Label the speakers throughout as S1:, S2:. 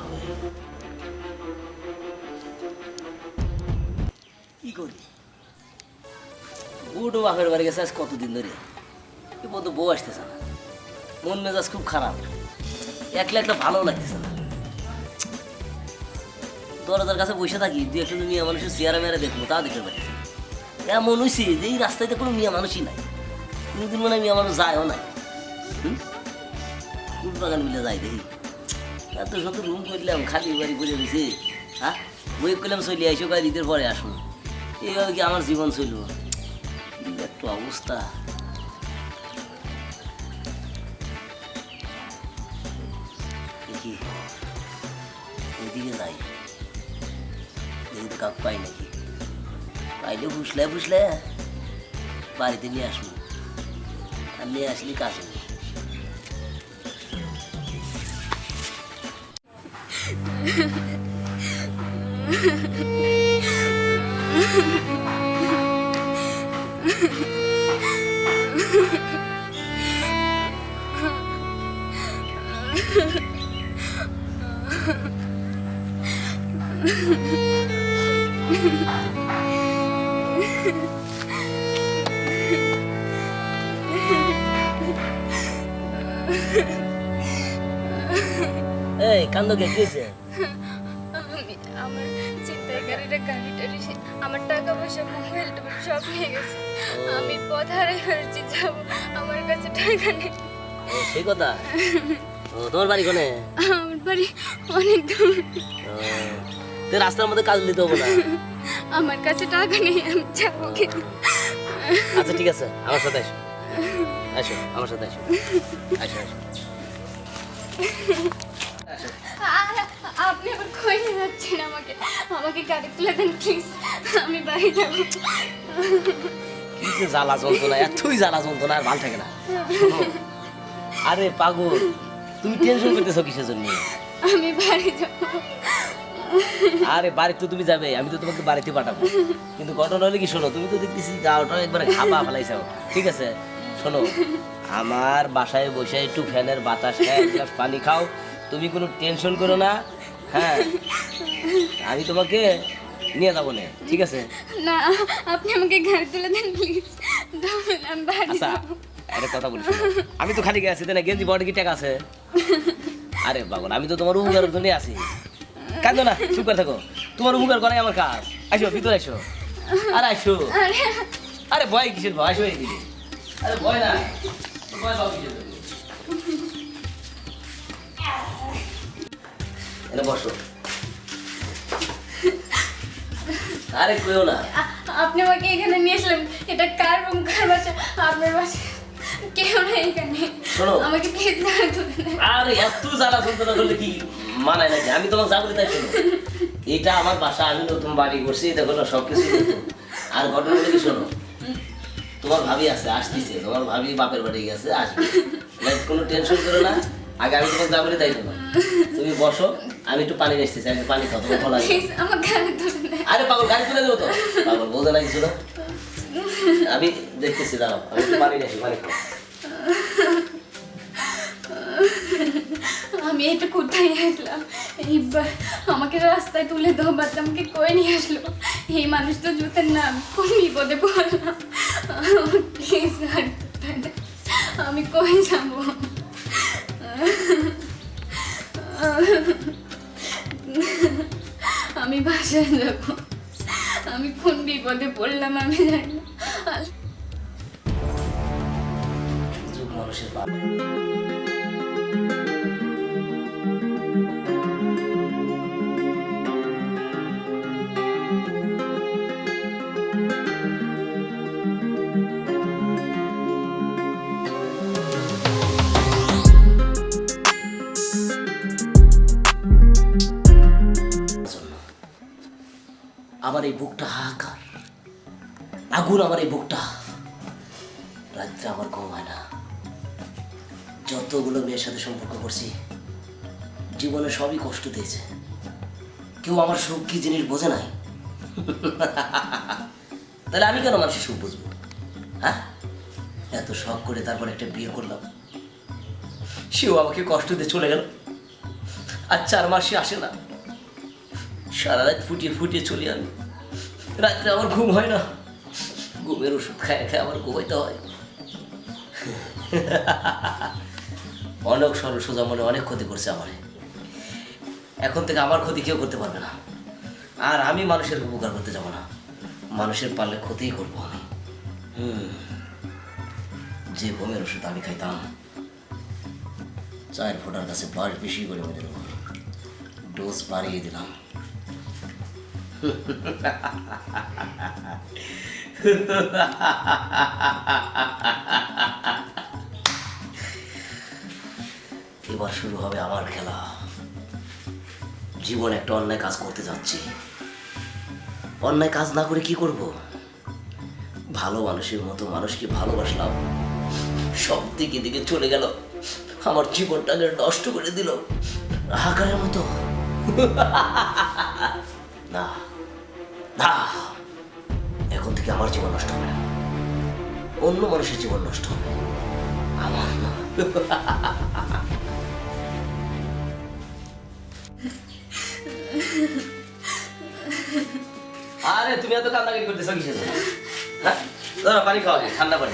S1: হবে কি করি বাপের বাড়ি গেছে আজ কতদিন ধরে? এ পর্যন্ত বউ আসতেছে না। মন মেজাজ খুব খারাপ। একলা একটা ভালো লাগতেছে না। দরজার কাছে বসে থাকি দু একটা মিয়া মানুষের চেয়ারে দেখব তা দেখতে পাচ্ছি এমন হয়েছে যে এই রাস্তায় তো কোনো মিয়া মানুষই নাই। কোনোদিন মানে আমি আমার যায়ও নাই। হুম? ফুল বাগান মিলে যাই দেখি। এত শত রুম করলাম খালি বাড়ি করে রয়েছে হ্যাঁ? বই করলাম চলে আইসো কাজ ঈদের পরে আসুন। এইভাবে কি আমার জীবন চলল। কি একটু অবস্থা। দেখি ওইদিকে যাই। কাকু পাই নাকি। পাইলে ফুসলে ফুসলে বাড়িতে নিয়ে আসব। আর নিয়ে আসলি কান্দ কে কি হয়েছে
S2: আমার চিন্তায় গাড়িটা গাড়িটা রিসে- আমার টাকা পয়সা মোবাইল টোবাইল সব নিয়ে গেছে। আমি পথ হারাই ফেলছি যাব আমার কাছে টাকা নেই।
S1: সেই কথা? ও তোমার বাড়ি কোনে?
S2: আমার বাড়ি অনেক দূর।
S1: তো রাস্তার মধ্যে কাজ নিতে হবে না।
S2: আমার কাছে টাকা নেই আমি যাব কি?
S1: আচ্ছা ঠিক আছে আমার সাথে আসো। আসো আমার সাথে আসো। আসো আসো।
S2: গাড়ি তুলে দেন প্লিজ আমি বাড়ি যাব।
S1: কি যে জ্বালা যন্ত্রণা এতই জ্বালা যন্ত্রণা আর ভালো থাকে না। আরে পাগল তুমি টেনশন করতেছো কিসের জন্য?
S2: আমি বাড়ি যাব।
S1: আরে বাড়িতে তো তুমি যাবে আমি তো তোমাকে বাড়িতে পাঠাবো। কিন্তু ঘটনা হলে কি শোনো তুমি তো দেখতেছি যাওয়াটা একবারে খাবা ফেলাইছাও ঠিক আছে? শোনো আমার বাসায় বসে একটু ফ্যানের বাতাস এক গ্লাস পানি খাও। তুমি কোনো টেনশন করো না হ্যাঁ আমি তোমাকে নিয়ে যাব না ঠিক আছে?
S2: না আপনি আমাকে গাড়ি তুলে দেন প্লিজ আমি বাড়ি
S1: আচ্ছা একটা কথা বলি আমি তো খালি গেছি না? গেঞ্জি বড় কি টাকা আছে? আরে বাবন আমি তো তোমার উপকারের জন্য আছি। কাঁদো না চুপ করে থাকো। তোমার উপকার করাই আমার কাজ। আসো ভিতরে আসো আরে আসো
S2: আরে।
S1: ভয় কিসের ভয়? আসো এইদিকে আরে ভয় না। ভয় পাও কিসের জন্য? বসো। আরে কইও না।
S2: আপনি আমাকে এখানে নিয়ে আসলেন। এটা কার রুম কার বাসা? আপনার বাসা। কেউ না এখানে। আমাকে প্লিজ দেন।
S1: আরে এত জ্বালা যন্ত্রণা করলে কি মানায় নাকি? আমি তোমার যাব তাই শোনো। এটা আমার বাসা আমি নতুন বাড়ি করছি দেখো না সব কিছু আর ঘটনা কি শোনো? তোমার ভাবি আছে আসতেছে। তোমার ভাবি বাপের বাড়ি গেছে আসবে। like কোনো টেনশন করো না। আগে আমি তোমার যাব তাই শোনো। তুমি বসো। আমি একটু পানি আমি একটু পানি খাও তোমার
S2: আমার গাড়ি তুলে
S1: আরে পাগল গাড়ি তুলে দেবো তো। পাগল বোঝে না কিছু না। আমি দেখতেছি দাঁড়াও আমি একটু পানি নিয়ে পানি খাও
S2: আমি এটা কোথায় আসলাম? এইবার আমাকে রাস্তায় তুলে দাও বাদ আমাকে কয়ে নিয়ে আসলো? এই মানুষ তো জুতের নাম কোন বিপদে পড়লাম? প্লিজ। আমি কই যাব? আমি বাসায় যাব। আমি কোন বিপদে পড়লাম আমি জানি না।
S1: আমার এই বুকটা হাহাকার। আগুন আমার এই বুকটা। রাত্রে আমার ঘুম হয় না। যতগুলো মেয়ের সাথে সম্পর্ক করছি, জীবনে সবই কষ্ট দিয়েছে। কেউ আমার সুখ কি জিনিস বোঝে নাই? তাহলে আমি কেন মানুষের সুখ বুঝব? হ্যাঁ? এত শখ করে তারপর একটা বিয়ে করলাম। সেও আমাকে কষ্ট দিয়ে চলে গেল। আর চার মাসে আসে না। সারা রাত ফুটিয়ে ফুটিয়ে চলি আমি। রাত্রে আমার ঘুম হয় না। ঘুমের ওষুধ খায় খায় আমার ঘুমাইতে হয়। অনেক সরল মনে অনেক ক্ষতি করছে আমার। এখন থেকে আমার ক্ষতি কেউ করতে পারবে না। আর আমি মানুষের উপকার করতে যাব না। মানুষের পারলে ক্ষতিই করব আমি। হুম যে ঘুমের ওষুধ আমি খাইতাম, চায়ের ফোটার কাছে বার বেশি করে মেরে ডোজ বাড়িয়ে দিলাম। এবার শুরু হবে আমার খেলা। জীবন একটা অন্যায় কাজ করতে যাচ্ছি। অন্যায় কাজ না করে কি করব? ভালো মানুষের মতো মানুষকে ভালোবাসলাম। সব দিকে দিকে চলে গেল। আমার জীবনটাকে নষ্ট করে দিল। হাকারের মতো। না না। এখন থেকে আমার জীবন নষ্ট হবে না। অন্য মানুষের জীবন নষ্ট হবে। আমার না। আরে, তুমি এত কান্নাকাটি করতেছো কিসের? হ্যাঁ? ধরো পানি খাওয়া ঠান্ডা পানি।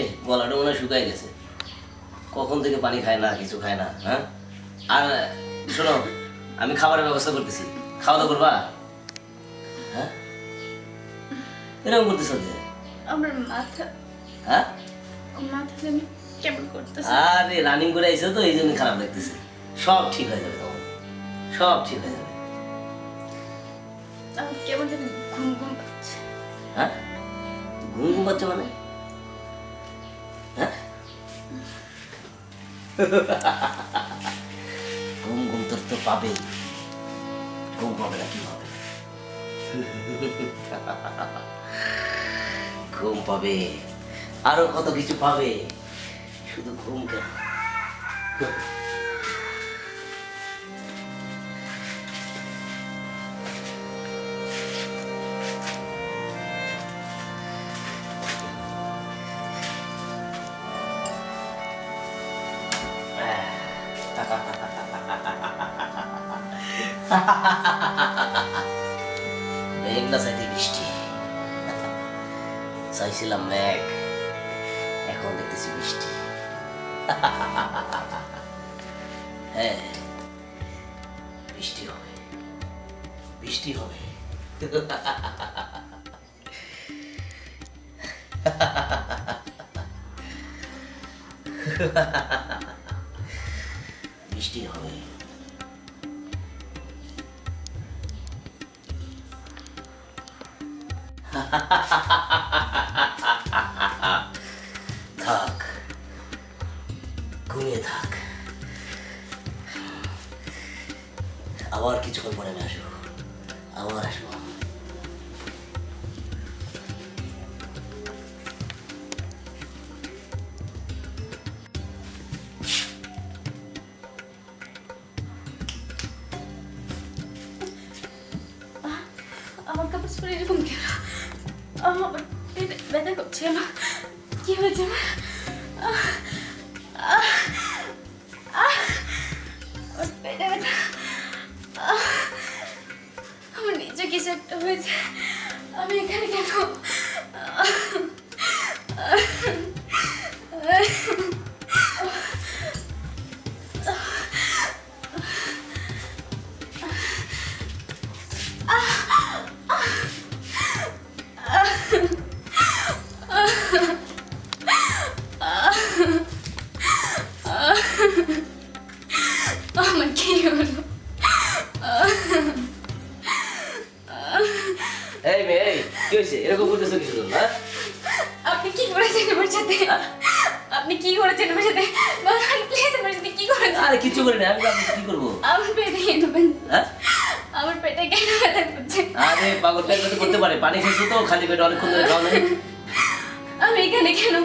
S1: এ গলাটা মনে হয় শুকাই গেছে। কখন থেকে পানি খায় না, কিছু খায় না হ্যাঁ? আর, শোনো আমি খাবারের ব্যবস্থা করতেছি। খাওয়া দাওয়া করবা? হ্যাঁ? এরকম করতেছো যে
S2: আমার মাথা
S1: হ্যাঁ?
S2: মাথা যেন কেমন করতেছে।
S1: আরে রানিং করে তো এই জন্য খারাপ লাগতেছে। সব ঠিক হয়ে যাবে তোমার। সব ঠিক হয়ে যাবে।
S2: কেমন ঘুম ঘুম পাচ্ছে।
S1: হ্যাঁ? ঘুম ঘুম পাচ্ছে মানে? হ্যাঁ? তো পাবেই ঘুম পাবে না, কি হবে ঘুম পাবে। আরও কত কিছু পাবে? শুধু ঘুম কেন? মেঘ না চাইতে বৃষ্টি। চাইছিলাম মেঘ, এখন দেখতেছি বৃষ্টি। হ্যাঁ বৃষ্টি হবে বৃষ্টি হবে। বৃষ্টি থাক ঘুমিয়ে থাক। আবার কিছুক্ষণ পরে আমি আসব। আবার আসব।
S2: আমার কাপড় এরকম কেন? আমার পেটে ব্যথা করছে আমার কি হয়েছে আমার পেটে ব্যথা আমার নিচে কিছু একটা হয়েছে আমি এখানে কেন আপনি কি করেছেন আমার সাথে? বলুন প্লিজ আমার সাথে কি করেছেন?
S1: আরে কিছু করে না আমি ভাবছি কি করব?
S2: আমার পেটে কেন ব্যথা? আমার পেটে কেন ব্যথা করছে
S1: আরে পাগল পেট ব্যথা করতে পারে। পানি খেয়েছো তো খালি পেটে অনেকক্ষণ ধরে খাওয়া নাই
S2: আমি এখানে কেন?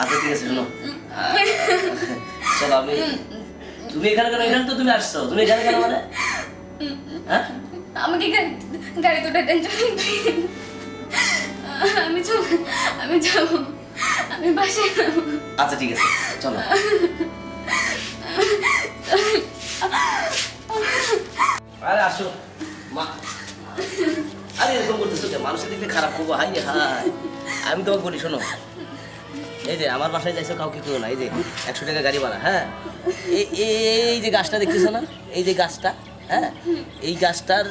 S1: আচ্ছা ঠিক আছে শোনো। চলো আমি তুমি এখানে কেন? এখানে তো তুমি আসছো। তুমি এখানে কেন মানে? হ্যাঁ?
S2: আমাকে গাড়ি গাড়ি দুটো আমি আমি চল আমি যাব আমি বাসায়
S1: আচ্ছা ঠিক আছে, চলো। আরে, আসো। মা। আরে, এরকম করতেছো কেন? মানুষের দেখলে খারাপ করব হাই হাই। আমি তোমাকে বলি, শোনো। এই যে, আমার বাসায় যাইছো, কাউকে কেউ না। এই যে, একশো টাকা গাড়ি ভাড়া হ্যাঁ? এই যে গাছটা দেখতেছো না? এই যে গাছটা হ্যাঁ? এই গাছটার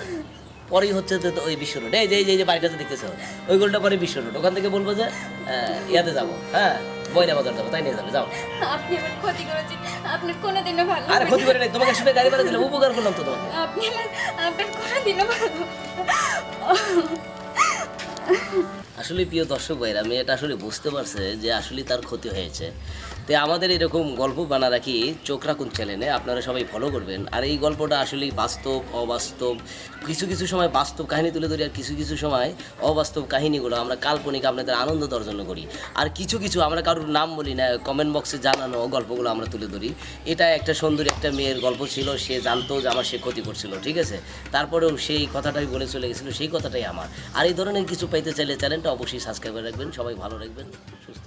S1: পরেই হচ্ছে তো তো ওই বিশ্ব রোড। এই যে এই যে যে দেখতেছো? ওই গোলটা পরে বিশ্ব রোড। ওখান থেকে বলব যে ইয়াতে যাব। হ্যাঁ বইনা বাজার যাব। তাই নিয়ে যাবে যাও।
S2: আপনি আমার ক্ষতি করেছেন আপনার কোনোদিনও ভালো
S1: আরে ক্ষতি করে নাই। তোমাকে একশো গাড়ি ভাড়া দিলে উপকার করলাম তো তোমাকে।
S2: আপনি আমার আপনার কোনোদিনও ভালো
S1: আসলে প্রিয় দর্শক ভাইরা মেয়েটা আসলে বুঝতে পারছে যে আসলে তার ক্ষতি হয়েছে। তো আমাদের এরকম গল্প বানা রাখি চোখ রাখুন চ্যানেলে আপনারা সবাই ফলো করবেন। আর এই গল্পটা আসলেই বাস্তব, অবাস্তব, কিছু কিছু সময় বাস্তব কাহিনী তুলে ধরি আর কিছু কিছু সময় অবাস্তব কাহিনীগুলো আমরা কাল্পনিক আপনাদের আনন্দ দেওয়ার জন্য করি। আর কিছু কিছু আমরা কারোর নাম বলি না কমেন্ট বক্সে জানানো গল্পগুলো আমরা তুলে ধরি। এটা একটা সুন্দরী একটা মেয়ের গল্প ছিল, সে জানতো যে আমার সে ক্ষতি করছিল, ঠিক আছে? তারপরেও সেই কথাটাই বলে চলে গেছিল, সেই কথাটাই আমার। আর এই ধরনের কিছু পাইতে চাইলে চ্যানেলটা অবশ্যই সাবস্ক্রাইব করে রাখবেন, সবাই ভালো রাখবেন, সুস্থ